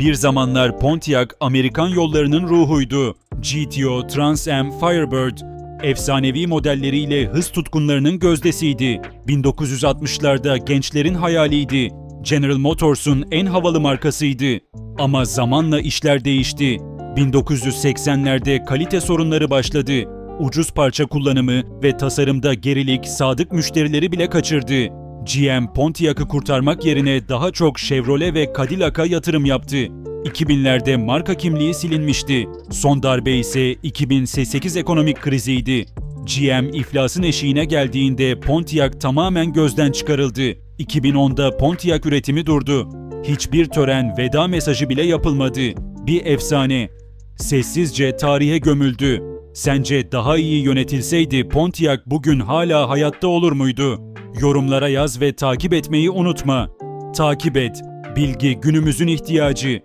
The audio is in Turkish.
Bir zamanlar Pontiac Amerikan yollarının ruhuydu. GTO, Trans Am, Firebird efsanevi modelleriyle hız tutkunlarının gözdesiydi. 1960'larda gençlerin hayaliydi. General Motors'un en havalı markasıydı. Ama zamanla işler değişti. 1980'lerde kalite sorunları başladı. Ucuz parça kullanımı ve tasarımda gerilik sadık müşterileri bile kaçırdı. GM Pontiac'ı kurtarmak yerine daha çok Chevrolet ve Cadillac'a yatırım yaptı. 2000'lerde marka kimliği silinmişti. Son darbe ise 2008 ekonomik kriziydi. GM iflasın eşiğine geldiğinde Pontiac tamamen gözden çıkarıldı. 2010'da Pontiac üretimi durdu. Hiçbir tören veda mesajı bile yapılmadı. Bir efsane. Sessizce tarihe gömüldü. Sence daha iyi yönetilseydi Pontiac bugün hala hayatta olur muydu? Yorumlara yaz ve takip etmeyi unutma. Takip et. Bilgi günümüzün ihtiyacı.